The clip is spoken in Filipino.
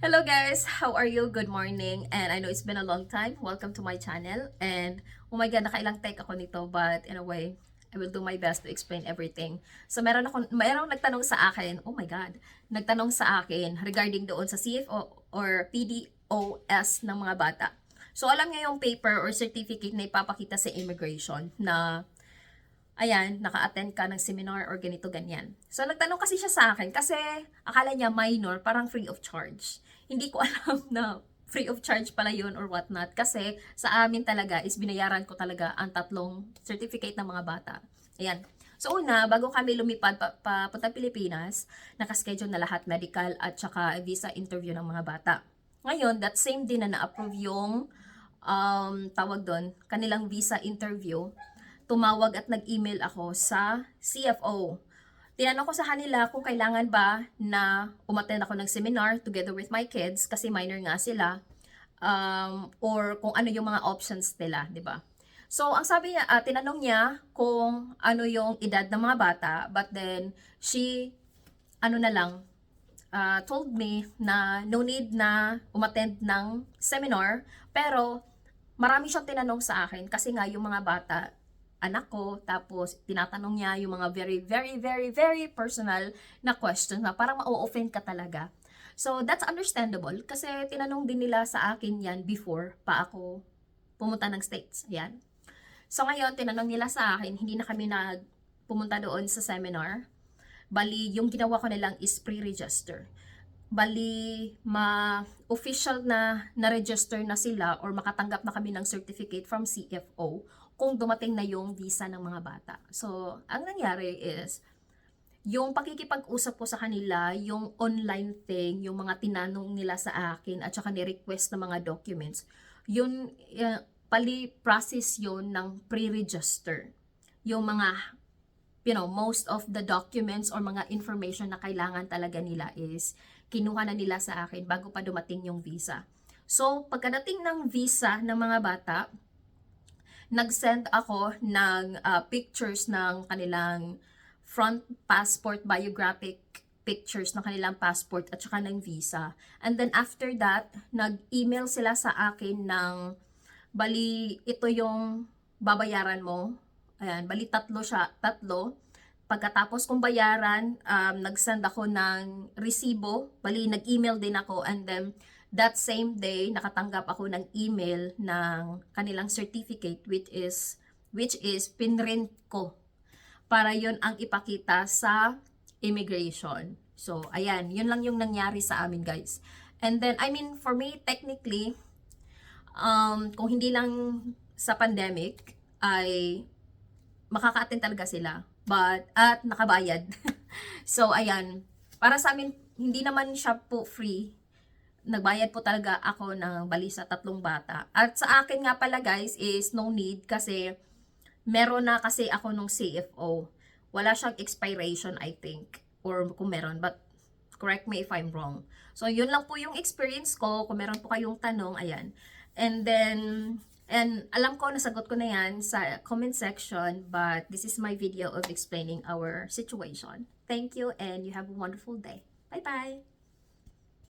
Hello guys, how are you? Good morning. And I know it's been a long time. Welcome to my channel. And oh my god, nakailang take ako nito but in a way, I will do my best to explain everything. So meron ako mayroong nagtanong sa akin. Oh my god. Nagtanong sa akin regarding doon sa CFO or PDOS ng mga bata. So alam niyo yung paper or certificate na ipapakita sa immigration na ayan, naka-attend ka ng seminar or ganito, ganyan. So, nagtanong kasi siya sa akin kasi akala niya minor, parang free of charge. Hindi ko alam na free of charge pala yun or whatnot. Kasi sa amin talaga is binayaran ko talaga ang tatlong certificate ng mga bata. Ayan. So una, bago kami lumipad pa, papunta Pilipinas, nakaschedule na lahat medical at saka visa interview ng mga bata. Ngayon, that same day na na-approve yung um, tawag doon, kanilang visa interview, tumawag at nag-email ako sa CFO. Tinanong ko sa kanila kung kailangan ba na umattend ako ng seminar together with my kids kasi minor nga sila um, or kung ano yung mga options nila, di ba? So, ang sabi niya, ah, tinanong niya kung ano yung edad ng mga bata, but then she, ano na lang, uh, told me na no need na umattend ng seminar, pero marami siyang tinanong sa akin kasi nga yung mga bata, anak ko, tapos tinatanong niya yung mga very, very, very, very personal na questions na parang ma-offend ka talaga. So, that's understandable kasi tinanong din nila sa akin yan before pa ako pumunta ng States. Yan. So, ngayon, tinanong nila sa akin, hindi na kami nag pumunta doon sa seminar. Bali, yung ginawa ko nilang is pre-register. Bali, ma-official na na-register na sila or makatanggap na kami ng certificate from CFO kung dumating na yung visa ng mga bata. So, ang nangyari is, yung pakikipag-usap ko sa kanila, yung online thing, yung mga tinanong nila sa akin at saka ni-request ng mga documents, yun, uh, pali process yun ng pre-register. Yung mga, you know, most of the documents or mga information na kailangan talaga nila is kinuha na nila sa akin bago pa dumating yung visa. So, pagkadating ng visa ng mga bata, nag-send ako ng uh, pictures ng kanilang front passport biographic pictures ng kanilang passport at saka ng visa. And then after that, nag-email sila sa akin ng bali ito yung babayaran mo. Ayan, bali tatlo siya, tatlo. Pagkatapos kong bayaran, um, nag-send ako ng resibo. Bali, nag-email din ako and then that same day, nakatanggap ako ng email ng kanilang certificate which is which is pinrint ko para yon ang ipakita sa immigration. So, ayan, yun lang yung nangyari sa amin, guys. And then, I mean, for me, technically, um, kung hindi lang sa pandemic, ay makaka-attend talaga sila. But, at nakabayad. so, ayan, para sa amin, hindi naman siya po free. Nagbayad po talaga ako ng balisa tatlong bata. At sa akin nga pala guys is no need kasi meron na kasi ako nung CFO. Wala siyang expiration I think. Or kung meron. But correct me if I'm wrong. So yun lang po yung experience ko. Kung meron po kayong tanong, ayan. And then, and alam ko nasagot ko na yan sa comment section. But this is my video of explaining our situation. Thank you and you have a wonderful day. Bye-bye!